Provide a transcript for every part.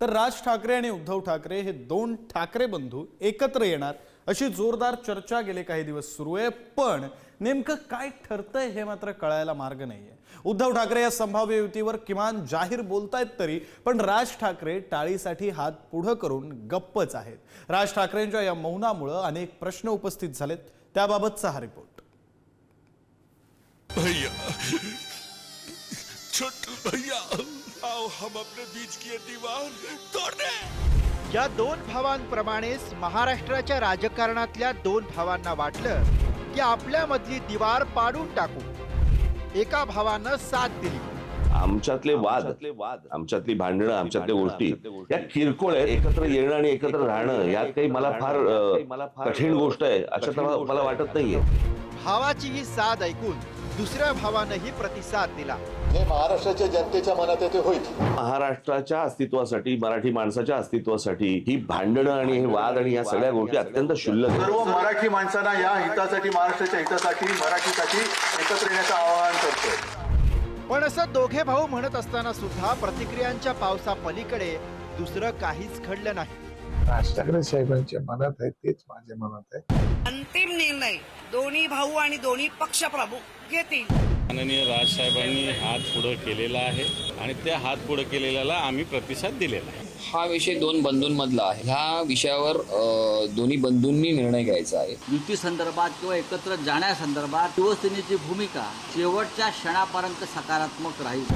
तर राज ठाकरे आणि उद्धव ठाकरे हे दोन ठाकरे बंधू एकत्र येणार अशी जोरदार चर्चा गेले काही दिवस सुरू आहे. पण नेमकं काय ठरतंय हे मात्र कळायला मार्ग नाहीये. उद्धव ठाकरे या संभाव्य युतीवर किमान जाहीर बोलतायत तरी पण राज ठाकरे टाळीसाठी हात पुढं करून गप्पच आहेत. राज ठाकरेंच्या या मौनामुळं अनेक प्रश्न उपस्थित झालेत. त्याबाबतचा हा रिपोर्ट. भैया भैया आओ हम अपने बीच की ये दीवार तोड़ दें। या दोन भावांप्रमाणेच महाराष्ट्राच्या राजकारणातल्या दोन भावांना वाटलं की आपल्यामधली दिवार पाडून टाकू. एका भावानं साथ दिली. आमच्यातले वाद आमच्यातली भांडणं आमच्यातल्या गोष्टी या किरकोळ आहेत एकत्र येणं आणि एकत्र राहणं यात काही मला फार कठीण गोष्ट आहे असं तर मला वाटत नाहीये. भावाची ही साथ ऐकून दुसऱ्या भावानंही प्रतिसाद दिला. जे महाराष्ट्राच्या जनतेच्या मनात ते होईल. महाराष्ट्राच्या अस्तित्वासाठी मराठी माणसाच्या अस्तित्वासाठी ही भांडणं आणि हे वाद आणि या सगळ्या गोष्टी अत्यंत आहेत. सर्व मराठी माणसांना या हितासाठी महाराष्ट्राच्या हितासाठी मराठीसाठी एकत्र येण्याचं आवाहन करतोय. पण असं दोघे भाऊ म्हणत असताना सुद्धा प्रतिक्रियांच्या पावसा पलीकडे दुसरं काहीच घडलं नाही. राज ठाकरे साहेबांच्या मनात आहे तेच माझ्या मनात आहे. अंतिम निर्णय दोन्ही भाऊ आणि दोन्ही पक्ष प्रमुख घेतील. माननीय राजसाहेबांनी हात पुढं केलेला आहे आणि त्या हात पुढं केलेल्याला आम्ही प्रतिसाद दिलेला आहे. हा विषय दोन बंधूंमधला आहे. ह्या विषयावर अ, दोन्ही बंधूंनी निर्णय घ्यायचा आहे. युती संदर्भात किंवा एकत्र जाण्यासंदर्भात शिवसेनेची भूमिका शेवटच्या क्षणापर्यंत सकारात्मक राहील.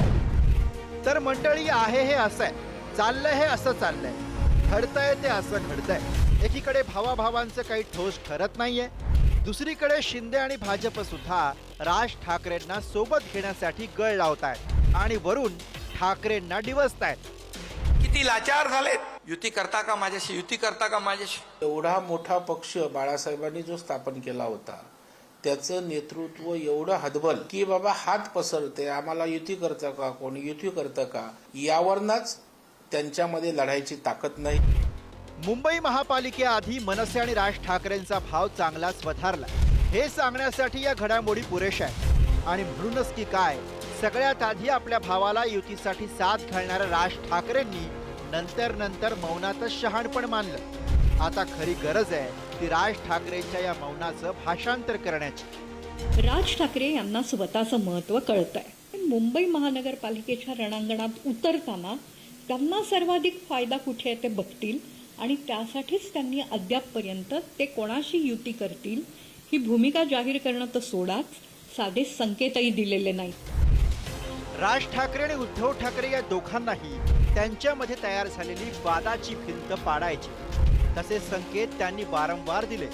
तर मंडळी आहे हे असं आहे. चाललंय हे असं चाललंय. घडतंय ते असं घडतंय. एकीकडे भावाभावांचं काही ठोस ठरत नाहीये. दुसरीकडे शिंदे आणि भाजप सुद्धा राज ठाकरेंना सोबत घेण्यासाठी गळ लावत आहेत आणि वरून ठाकरेंना डिवसतायत. किती लाचार झालेत. युती करता का माझ्याशी? युती करता का माझ्याशी? एवढा मोठा पक्ष बाळासाहेबांनी जो स्थापन केला होता त्याचं नेतृत्व एवढं हतबल की बाबा हात पसरते आम्हाला युती करतं का? कोणी युती करतं का? यावरनच त्यांच्यामध्ये लढायची ताकद नाही. मुंबई महापालिकेआधी मनसे आणि राज ठाकरेंचा भाव चांगलाच वधारला हे सांगण्यासाठी या घडामोडी पुरेशा आहेत. आणि म्हणूनच की काय सगळ्यात आधी आपल्या भावाला युतीसाठी साथ घालणाऱ्या राज ठाकरेंनी नंतर नंतर मौनातच शहाणपण मानलं. आता खरी गरज आहे ती राज ठाकरेंच्या या मौनाचं भाषांतर करण्याची. राज ठाकरे यांना स्वतःचं महत्त्व कळत आहे मुंबई महानगरपालिकेच्या रणांगणात उतरताना त्यांना सर्वाधिक फायदा कुठे आहे ते बघतील आणि त्यासाठीच त्यांनी अद्यापपर्यंत ते कोणाशी युती करतील ही भूमिका जाहीर करणं तर सोडाच साधे संकेतही दिलेले नाहीत. राज ठाकरे आणि उद्धव ठाकरे या दोघांनाही त्यांच्यामध्ये तयार झालेली वादाची भिंत पाडायची. तसे संकेत त्यांनी वारंवार दिले.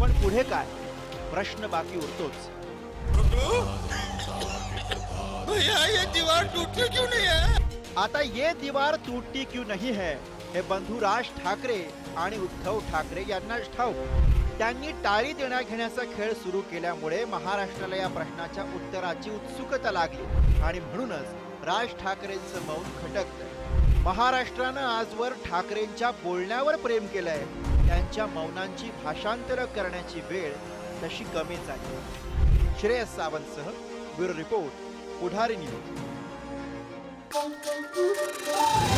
पण पुढे काय? प्रश्न बाकी उरतोच. भैया ये दीवार टूटने क्यों नहीं है? आता ये दीवार तुटती क्यू नहीं है? हे बंधू राज ठाकरे आणि उद्धव ठाकरे यांनाच ठाऊक. त्यांनी टाळी देण्या घेण्याचा खेळ सुरू केल्यामुळे महाराष्ट्राला या प्रश्नाच्या उत्तराची उत्सुकता लागली आणि म्हणूनच राज ठाकरेंचं मौन खटकलं महाराष्ट्रानं आजवर ठाकरेंच्या बोलण्यावर प्रेम केलंय. त्यांच्या मौनांची भाषांतर करण्याची वेळ तशी कमीच आहे Shreyas सावंतसह bureau report Pudhari news. Música